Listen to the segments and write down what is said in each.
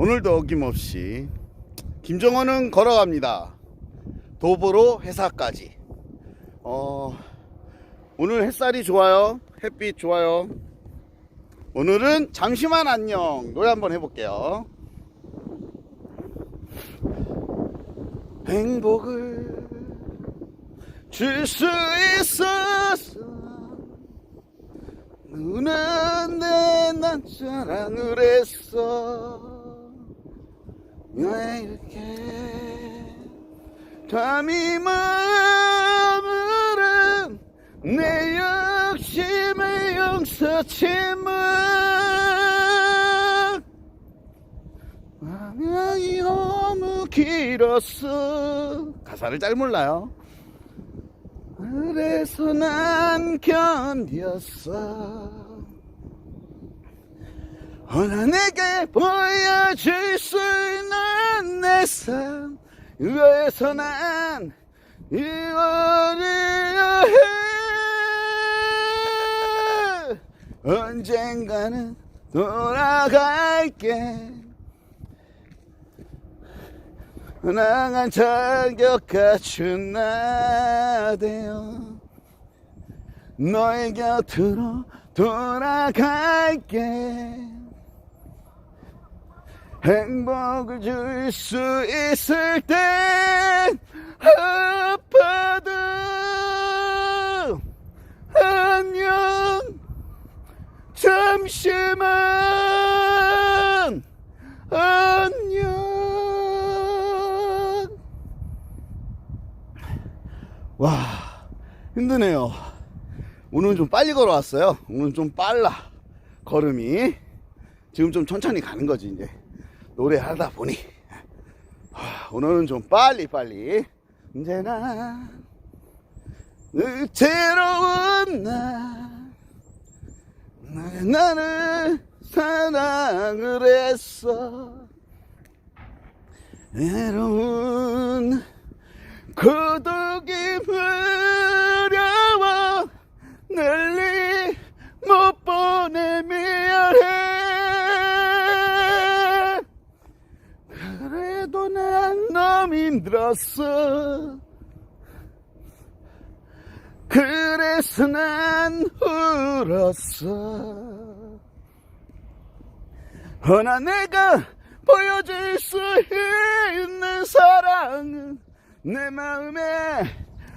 오늘도 어김없이 김정원은 걸어갑니다. 도보로 회사까지. 어, 오늘 햇살이 좋아요. 햇빛 좋아요. 오늘은 잠시만 안녕 노래 한번 해볼게요. 행복을 줄 수 있었어. 너는 내난 사랑을 했어. 왜 이렇게 담임은 내 욕심의 용서치만 방향이 너무 길었어. 가사를 잘 몰라요. 그래서 난 견뎠어 내게 보여줄 수 있는 내 삶? 위해서 난 이거리려 해. 언젠가는 돌아갈게. 나간 자격 갖춘 나대요. 너의 곁으로 돌아갈게 행복을 줄 수 있을 땐 아파도 안녕. 잠시만 안녕. 와 힘드네요. 오늘은 좀 빨리 걸어왔어요. 오늘은 좀 빨라. 걸음이. 지금 좀 천천히 가는 거지 이제 노래하다 보니 아, 오늘은 좀 빨리 빨리. 언제나 새로운 날 나는 사랑을 했어. 외로운 고독이 무 힘들었어. 그래서 난 울었어. 허나 내가 보여줄 수 있는 사랑은 내 마음의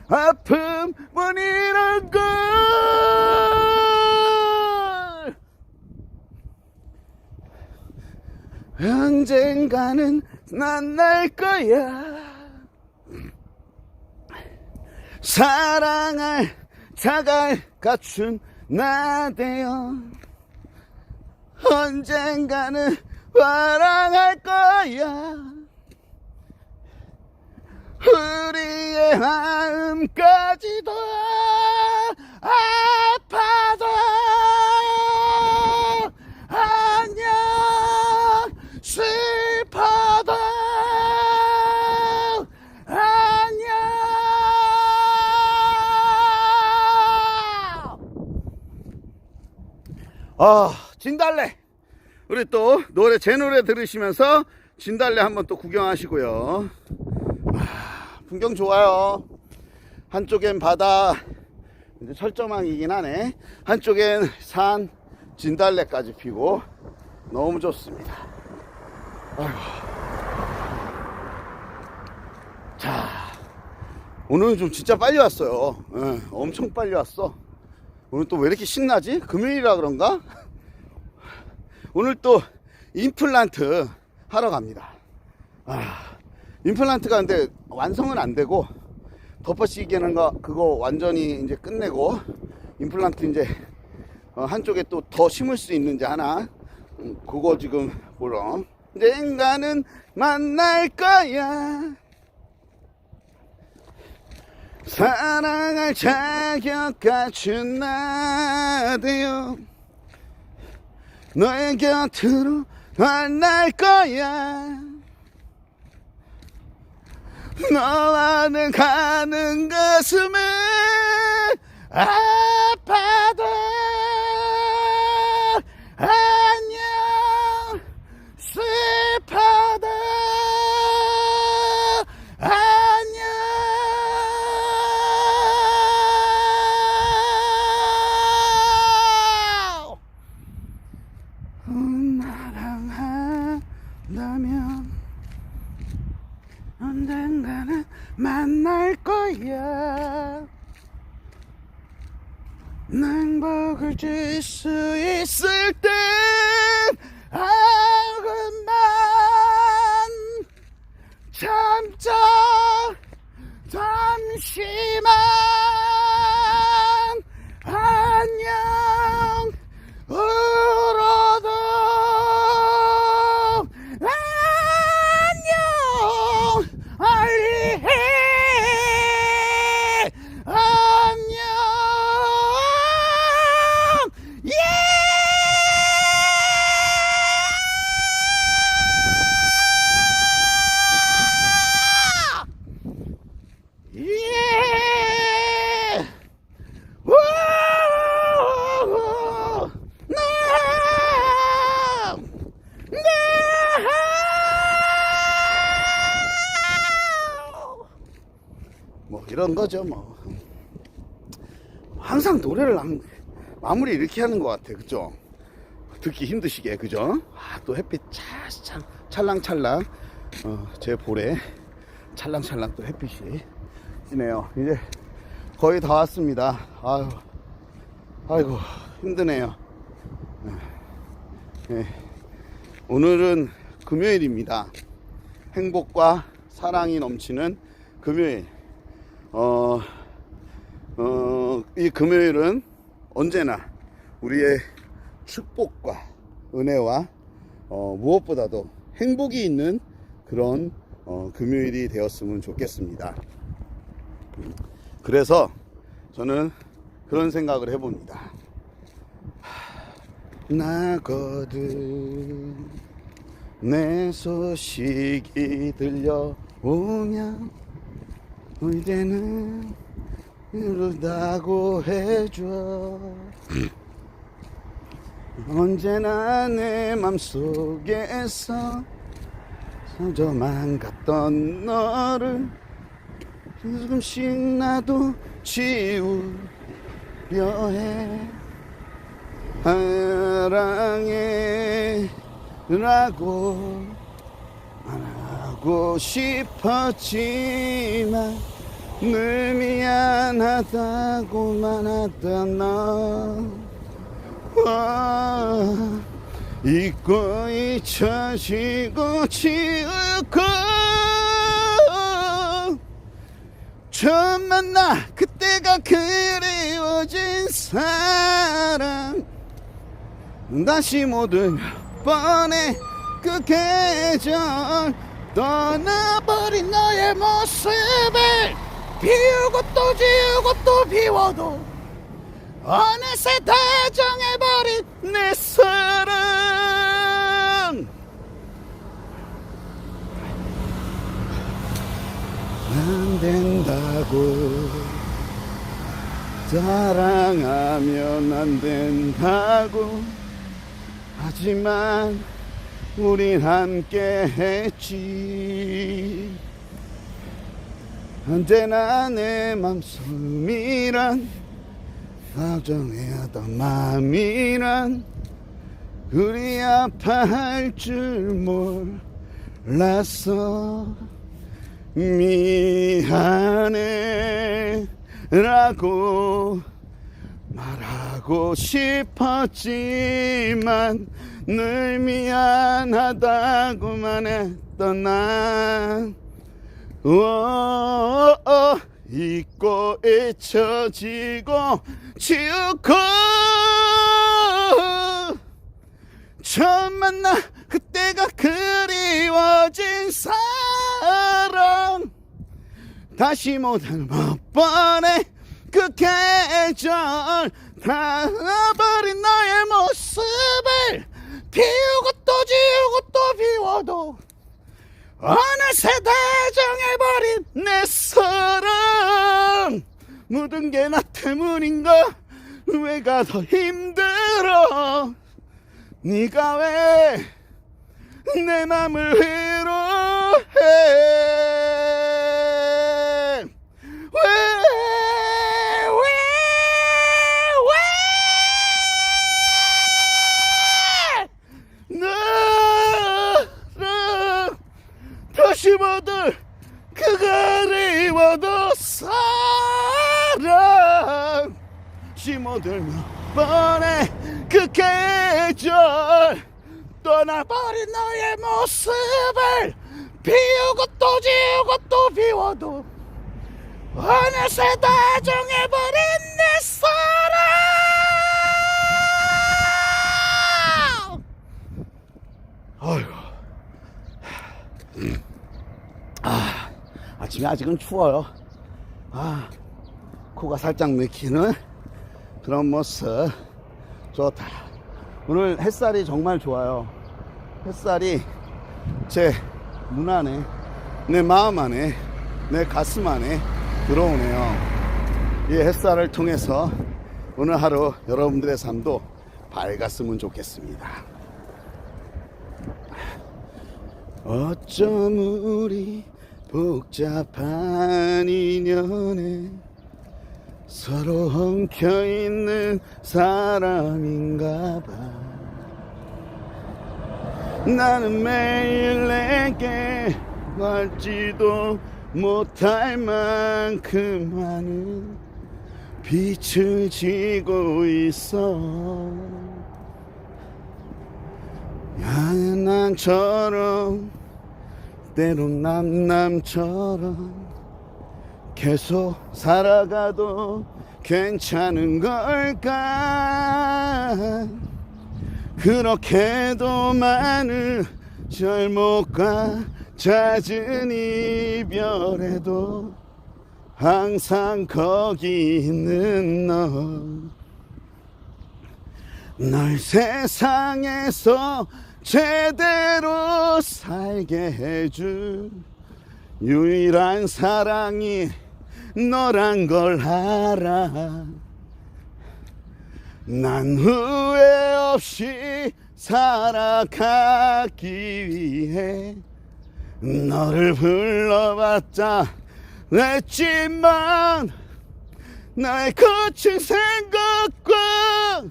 아픔뿐이란 걸. 언젠가는 만날 거야. 사랑할 자갈 갖춘 나대요. 언젠가는 사랑할 거야. 우리의 마음까지도 아 아 진달래. 우리 또 노래 제 노래 들으시면서 진달래 한번 또 구경하시고요. 아, 풍경 좋아요. 한쪽엔 바다 이제 철조망이긴 하네. 한쪽엔 산 진달래까지 피고 너무 좋습니다. 아이고. 자 오늘은 좀 진짜 빨리 왔어요. 예, 엄청 빨리 왔어 오늘 또 왜 이렇게 신나지? 금요일이라 그런가? 오늘 또 임플란트 하러 갑니다. 아, 임플란트가 근데 완성은 안 되고 덮어씌기는 거 그거 완전히 이제 끝내고 임플란트 이제 어, 한쪽에 또 더 심을 수 있는지 하나 음, 그거 지금 보러 언젠가는 만날 거야 사랑할 자격 갖춘 나대요. 너의 곁으로 만날 거야. 너와는 가는 가슴에 아 참자 잠시만 거죠 뭐. 항상 노래를 남- 마무리 이렇게 하는 것 같아 그죠? 듣기 힘드시게 그죠? 아, 또 햇빛 차, 차, 찰랑찰랑. 어, 제 볼에 찰랑찰랑 또 햇빛이 지네요. 이제 거의 다 왔습니다. 아유 아이고 힘드네요. 네. 네. 오늘은 금요일입니다. 행복과 사랑이 넘치는 금요일 어, 어, 이 금요일은 언제나 우리의 축복과 은혜와 어, 무엇보다도 행복이 있는 그런 어, 금요일이 되었으면 좋겠습니다. 그래서 저는 그런 생각을 해봅니다. 하, 나거든 내 소식이 들려오면 이제는 이르다고 해줘. 언제나 내 맘속에서 상처만 갔던 너를 조금씩 나도 지우려 해. 사랑해 라고 말하고 싶었지만 늘 미안하다고만 하던 너. 아, 잊고 잊혀지고 지우고. 처음 만나 그때가 그리워진 사랑 다시 모든 뻔해 그 계절 떠나버린 너의 모습을 비우고 또 지우고 또 비워도 어느새 다 정해버린 내 사랑. 안 된다고 사랑하면 안 된다고. 하지만 우린 함께 했지 언제나 내 맘속이란 다정해하던 마음이란 그리 아파할 줄 몰랐어 미안해 라고 말하고 싶었지만 늘 미안하다고만 했던 난 어, 어, 잊고 잊혀지고 지우고 처음 만나 그때가 그리워진 사랑. 다시 못할 뻔해 그 계절 닿아버린 너의 모습을 비우고 또 지우고 또 비워도 어느새 다정해버린 내 사랑. 모든 게 나 때문인가 왜가 더 힘들어? 네가 왜 내 맘을 위로해 왜, 왜, 왜, 너를 심어둘 그 그리워도 사랑. 심어들며 뻔해 그 계절 떠나버린 너의 모습을 비우고 또 지우고 또 비워도 어느새 다 정해버린 내 사랑 아이고 아 아직은 추워요. 아 코가 살짝 맥히는 그런 모습 좋다. 오늘 햇살이 정말 좋아요. 햇살이 제 눈 안에 내 마음 안에 내 가슴 안에 들어오네요. 이 햇살을 통해서 오늘 하루 여러분들의 삶도 밝았으면 좋겠습니다. 어쩜 우리 복잡한 인연에 서로 엉켜 있는 사람인가 봐. 나는 매일 내게 알지도 못할 만큼 많은 빛을 지고 있어. 야는 난처럼 때론 남남처럼 계속 살아가도 괜찮은 걸까? 그렇게도 많은 잘못과 잦은 이별에도 항상 거기 있는 너. 널 세상에서 제대로 살게 해준 유일한 사랑이 너란 걸 알아. 난 후회 없이 살아가기 위해 너를 불러봤자 했지만 나의 거친 생각과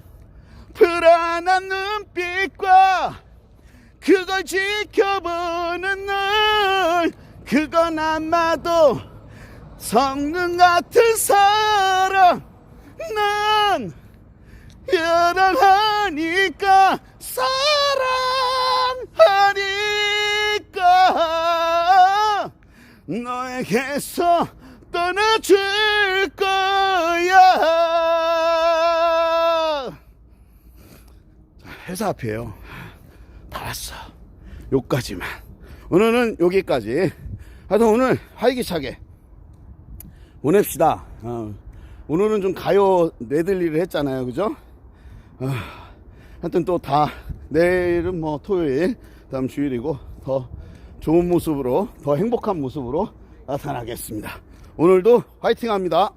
불안한 눈빛과 그걸 지켜보는 널 그건 아마도 성능 같은 사랑 난 사랑하니까 사랑하니까. 너에게서 떠나줄 거야. 자, 회사 앞이에요 다 왔어. 요까지만. 오늘은 여기까지. 하여튼 오늘 활기차게 보냅시다. 어. 오늘은 좀 가요 내들리를 했잖아요. 그죠? 어, 하여튼 또 다 내일은 뭐 토요일 다음 주일이고 더 좋은 모습으로 더 행복한 모습으로 나타나겠습니다. 오늘도 화이팅 합니다